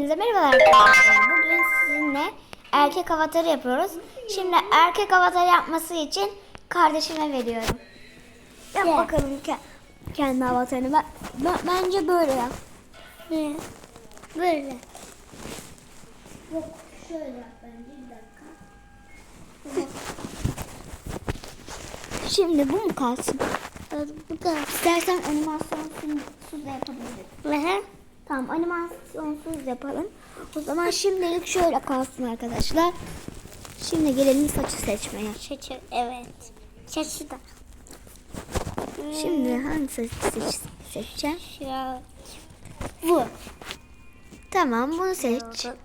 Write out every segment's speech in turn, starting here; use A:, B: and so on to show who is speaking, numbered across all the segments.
A: Hepinize merhabalar arkadaşlar. Bugün sizinle erkek avatarı yapıyoruz. Şimdi erkek avatarı yapması için kardeşime veriyorum. Yap
B: Gel.
A: bakalım ke- kendi avatarını. Ben, ben- bence böyle yap.
B: Ne? Böyle.
A: Yok şöyle yap bence bir dakika. Şimdi bu mu kalsın?
B: Hadi bu da.
A: İstersen animasyonsuz da yapabiliriz.
B: Ve
A: Tamam animasyonsuz yapalım. O zaman şimdilik şöyle kalsın arkadaşlar. Şimdi gelelim saçı seçmeye.
B: şaşı evet. Şaşı da.
A: Şimdi hangi saçı seç seçeceğim? Bu. Tamam bunu seç.
B: oldu.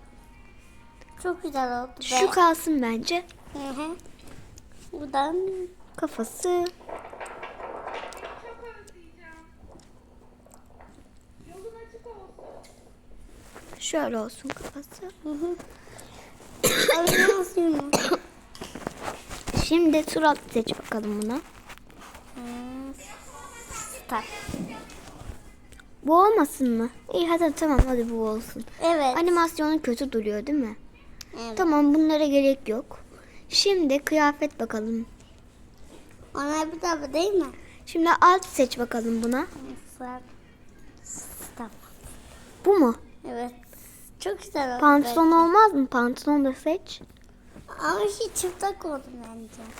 B: Çok güzel oldu.
A: Şu kalsın bence.
B: Hı hı. Buradan
A: Kafası. Şöyle olsun kafası.
B: Hı hı.
A: Şimdi surat seç bakalım buna.
B: Stop.
A: Bu olmasın mı? İyi hadi tamam hadi bu olsun.
B: Evet.
A: Animasyonu kötü duruyor değil mi?
B: evet.
A: Tamam bunlara gerek yok. Şimdi kıyafet bakalım.
B: Ona bir daha değil mi?
A: Şimdi alt seç bakalım buna.
B: Stop. Stop.
A: Bu mu?
B: Evet. Çok güzel oldu.
A: Pantolon olmaz mı? Pantolon da seç.
B: Ama şu çıplak oldu bence.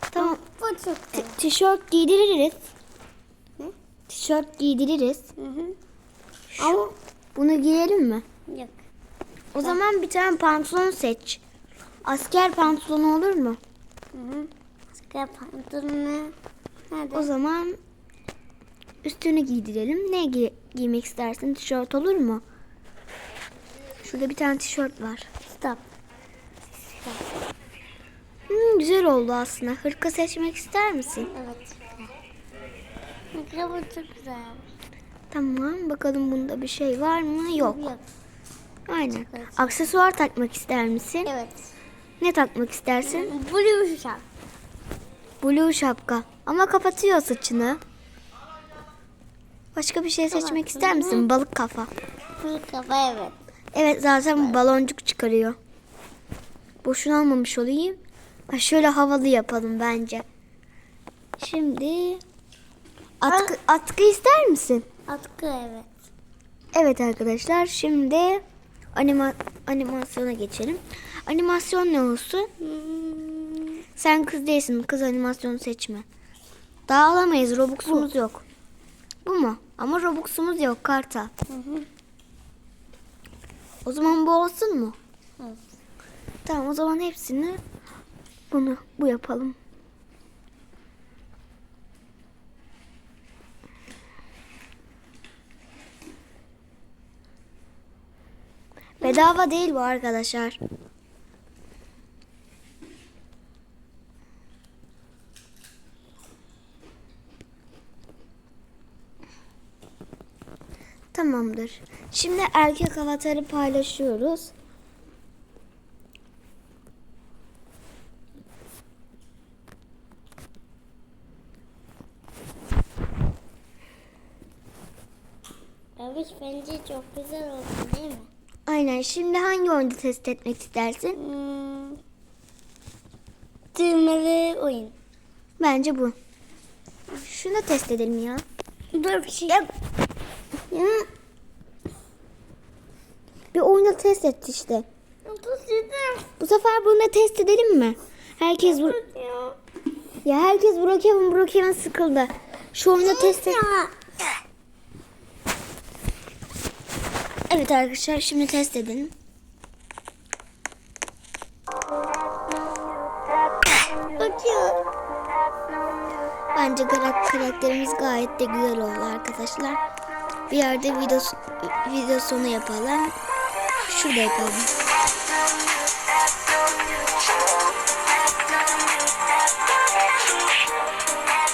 A: Tamam.
B: Bu çok güzel.
A: Tişört giydiririz.
B: Ne?
A: Tişört giydiririz.
B: Hı hı.
A: Ama bunu giyelim mi?
B: Yok.
A: O zaman bir tane pantolon seç. Asker pantolonu olur mu?
B: Hı hı. Asker pantolonu. Nerede?
A: O zaman üstünü giydirelim. Ne giy- giymek istersin? Tişört olur mu? Şurada bir tane tişört var.
B: Stop.
A: Hmm, güzel oldu aslında. Hırka seçmek ister misin?
B: Evet. Bu çok güzel.
A: Tamam. Bakalım bunda bir şey var mı? Yok.
B: Yok.
A: Aynen. Aksesuar takmak ister misin?
B: Evet.
A: Ne takmak istersin?
B: Blue şap.
A: Blue şapka. Ama kapatıyor saçını. Başka bir şey seçmek ister misin? Balık kafa.
B: Blue kafa evet.
A: Evet zaten baloncuk çıkarıyor. Boşuna almamış olayım. Ha, şöyle havalı yapalım bence. Şimdi atkı, atkı ister misin?
B: Atkı evet.
A: Evet arkadaşlar şimdi anima, animasyona geçelim. Animasyon ne olsun?
B: Hmm.
A: Sen kız değilsin. Kız animasyonu seçme. Daha alamayız. Robux'umuz yok. Bu mu? Ama Robux'umuz yok karta.
B: Hı hı.
A: O zaman bu olsun mu?
B: Evet.
A: Tamam o zaman hepsini bunu bu yapalım. Bedava değil bu arkadaşlar. Tamamdır. Şimdi erkek avatarı paylaşıyoruz.
B: Evet bence çok güzel oldu değil mi?
A: Aynen. Şimdi hangi oyunda test etmek istersin?
B: Hmm. Düğmeli oyun.
A: Bence bu. Şunu test edelim ya.
B: Dur bir şey.
A: Hı. Bir oyunda test et işte. Bu sefer bunu da test edelim mi? Herkes bu ya herkes Brookhaven Brookhaven sıkıldı. Şu oyunda test et. Evet arkadaşlar şimdi test edelim.
B: Bakıyor.
A: Bence karak- karakterimiz gayet de güzel oldu arkadaşlar. Bir yerde video, video sonu yapalım. Şurada yapalım.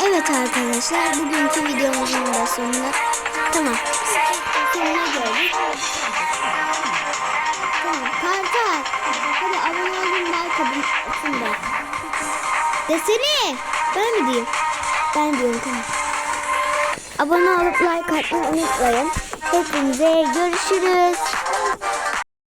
A: Evet arkadaşlar bugünkü videomuzun da sonuna tamam. Sonuna geldik. Tamam. Kartal. Hadi abone olun like atın da. Desene. Ben mi diyeyim? Ben diyorum tamam. Abone olup like atmayı unutmayın. Hepinize görüşürüz.